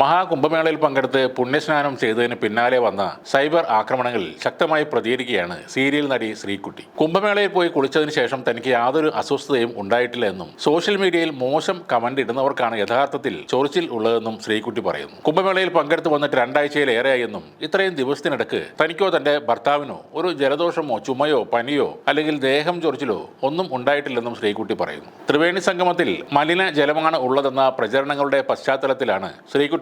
മഹാകുംഭമേളയിൽ പങ്കെടുത്ത് പുണ്യസ്നാനം ചെയ്തതിന് പിന്നാലെ വന്ന സൈബർ ആക്രമണങ്ങളിൽ ശക്തമായി പ്രതികരിക്കുകയാണ് സീരിയൽ നടി ശ്രീകുട്ടി. കുംഭമേളയിൽ പോയി കുളിച്ചതിന് ശേഷം തനിക്ക് യാതൊരു അസ്വസ്ഥതയും ഉണ്ടായിട്ടില്ല എന്നും സോഷ്യൽ മീഡിയയിൽ മോശം കമന്റ് ഇടുന്നവർക്കാണ് യഥാർത്ഥത്തിൽ ചൊറിച്ചിൽ ഉള്ളതെന്നും ശ്രീകുട്ടി പറയുന്നു. കുംഭമേളയിൽ പങ്കെടുത്ത് വന്നിട്ട് രണ്ടാഴ്ചയിലേറെയായി എന്നും ഇത്രയും ദിവസത്തിനിടക്ക് തനിക്കോ തന്റെ ഭർത്താവിനോ ഒരു ജലദോഷമോ ചുമയോ പനിയോ അല്ലെങ്കിൽ ദേഹം ചൊറിച്ചിലോ ഒന്നും ഉണ്ടായിട്ടില്ലെന്നും ശ്രീകുട്ടി പറയുന്നു. ത്രിവേണി സംഗമത്തിൽ മലിന ജലമാണ് ഉള്ളതെന്ന പ്രചരണങ്ങളുടെ പശ്ചാത്തലത്തിലാണ്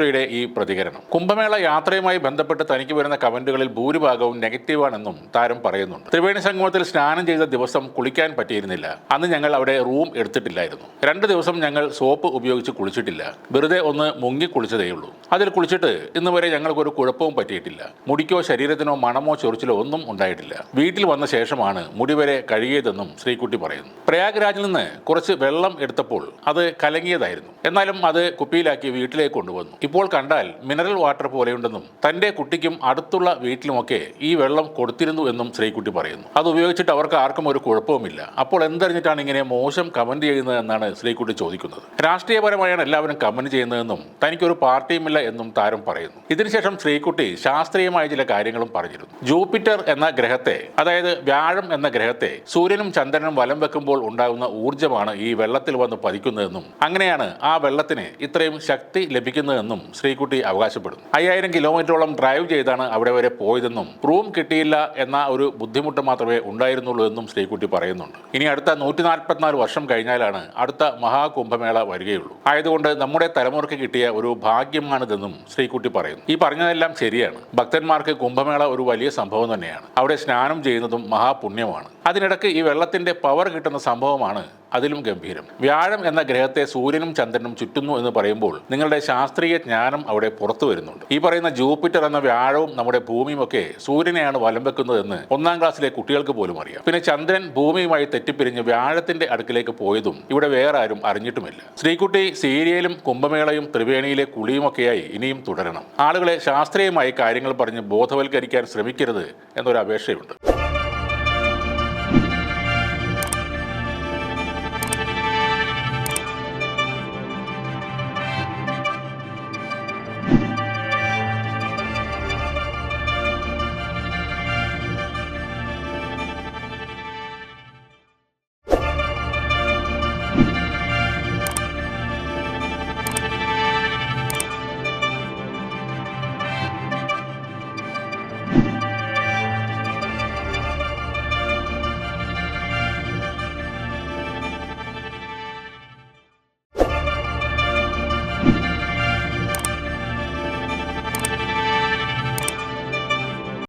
ശ്രീകുട്ടിയുടെ ഈ പ്രതികരണം. കുംഭമേള യാത്രയുമായി ബന്ധപ്പെട്ട് തനിക്ക് വരുന്ന കമന്റുകളിൽ ഭൂരിഭാഗവും നെഗറ്റീവാണെന്നും താരം പറയുന്നുണ്ട്. ത്രിവേണി സംഗമത്തിൽ സ്നാനം ചെയ്ത ദിവസം കുളിക്കാൻ പറ്റിയിരുന്നില്ല. അന്ന് ഞങ്ങൾ അവിടെ റൂം എടുത്തിട്ടില്ലായിരുന്നു. രണ്ട് ദിവസം ഞങ്ങൾ സോപ്പ് ഉപയോഗിച്ച് കുളിച്ചിട്ടില്ല. വെറുതെ ഒന്ന് മുങ്ങി കുളിച്ചതേയുള്ളൂ. അതിൽ കുളിച്ചിട്ട് ഇന്ന് വരെ ഞങ്ങൾക്കൊരു കുഴപ്പവും പറ്റിയിട്ടില്ല. മുടിക്കോ ശരീരത്തിനോ മണമോ ചൊറിച്ചിലോ ഒന്നും ഉണ്ടായിട്ടില്ല. വീട്ടിൽ വന്ന ശേഷമാണ് മുടി വരെ കഴുകിയതെന്നും ശ്രീകുട്ടി പറയുന്നു. പ്രയാഗ്രാജിൽ നിന്ന് കുറച്ച് വെള്ളം എടുത്തപ്പോൾ അത് കലങ്ങിയതായിരുന്നു. എന്നാലും അത് കുപ്പിയിലാക്കി വീട്ടിലേക്ക് കൊണ്ടുവന്നു. ഇപ്പോൾ കണ്ടാൽ മിനറൽ വാട്ടർ പോലെയുണ്ടെന്നും തന്റെ കുട്ടിക്കും അടുത്തുള്ള വീട്ടിലുമൊക്കെ ഈ വെള്ളം കൊടുത്തിരുന്നു എന്നും ശ്രീകുട്ടി പറയുന്നു. അത് ഉപയോഗിച്ചിട്ട് അവർക്ക് ആർക്കും ഒരു കുഴപ്പവുമില്ല. അപ്പോൾ എന്തറിഞ്ഞിട്ടാണ് ഇങ്ങനെ മോശം കമന്റ് ചെയ്യുന്നത് എന്നാണ് ശ്രീകുട്ടി ചോദിക്കുന്നത്. രാഷ്ട്രീയപരമായാണ് എല്ലാവരും കമന്റ് ചെയ്യുന്നതെന്നും തനിക്കൊരു പാർട്ടിയുമില്ല എന്നും താരം പറയുന്നു. ഇതിനുശേഷം ശ്രീകുട്ടി ശാസ്ത്രീയമായ ചില കാര്യങ്ങളും പറഞ്ഞിരുന്നു. ജൂപ്പിറ്റർ എന്ന ഗ്രഹത്തെ അതായത് വ്യാഴം എന്ന ഗ്രഹത്തെ സൂര്യനും ചന്ദ്രനും വലം വെക്കുമ്പോൾ ഉണ്ടാകുന്ന ഊർജമാണ് ഈ വെള്ളത്തിൽ വന്ന് പതിക്കുന്നതെന്നും അങ്ങനെയാണ് ആ വെള്ളത്തിന് ഇത്രയും ശക്തി ലഭിക്കുന്നതെന്നും ശ്രീകുട്ടി അവകാശപ്പെടുന്നു. അയ്യായിരം കിലോമീറ്ററോളം ഡ്രൈവ് ചെയ്താണ് അവിടെ വരെ പോയതെന്നും റൂം കിട്ടിയില്ല എന്ന ഒരു ബുദ്ധിമുട്ട് മാത്രമേ ഉണ്ടായിരുന്നുള്ളൂ എന്നും ശ്രീകുട്ടി പറയുന്നുണ്ട്. ഇനി അടുത്ത നൂറ്റി നാൽപ്പത്തിനാല് വർഷം കഴിഞ്ഞാലാണ് അടുത്ത മഹാകുംഭമേള വരികയുള്ളൂ. ആയതുകൊണ്ട് നമ്മുടെ തലമുറയ്ക്ക് കിട്ടിയ ഒരു ഭാഗ്യമാണിതെന്നും ശ്രീകുട്ടി പറയുന്നു. ഈ പറഞ്ഞതെല്ലാം ശരിയാണ്. ഭക്തന്മാർക്ക് കുംഭമേള ഒരു വലിയ സംഭവം തന്നെയാണ്. അവിടെ സ്നാനം ചെയ്യുന്നതും മഹാപുണ്യമാണ്. അതിനിടയ്ക്ക് ഈ വെള്ളത്തിന്റെ പവർ കിട്ടുന്ന സംഭവമാണ് അതിലും ഗംഭീരം. വ്യാഴം എന്ന ഗ്രഹത്തെ സൂര്യനും ചന്ദ്രനും ചുറ്റുന്നു എന്ന് പറയുമ്പോൾ നിങ്ങളുടെ ശാസ്ത്രീയ ജ്ഞാനം അവിടെ പുറത്തു വരുന്നുണ്ട്. ഈ പറയുന്ന ജൂപ്പിറ്റർ എന്ന വ്യാഴവും നമ്മുടെ ഭൂമിയും ഒക്കെ സൂര്യനെയാണ് വലം വെക്കുന്നതെന്ന് ഒന്നാം ക്ലാസ്സിലെ കുട്ടികൾക്ക് പോലും അറിയാം. പിന്നെ ചന്ദ്രൻ ഭൂമിയുമായി തെറ്റിപ്പിരിഞ്ഞ് വ്യാഴത്തിന്റെ അടുക്കിലേക്ക് പോയതും ഇവിടെ വേറെ ആരും അറിഞ്ഞിട്ടുമില്ല. ശ്രീകുട്ടി സീരിയലും കുംഭമേളയും ത്രിവേണിയിലെ കുളിയുമൊക്കെയായി ഇനിയും തുടരണം. ആളുകളെ ശാസ്ത്രീയമായി കാര്യങ്ങൾ പറഞ്ഞ് ബോധവൽക്കരിക്കാൻ ശ്രമിക്കരുത് എന്നൊരു അപേക്ഷയുണ്ട്.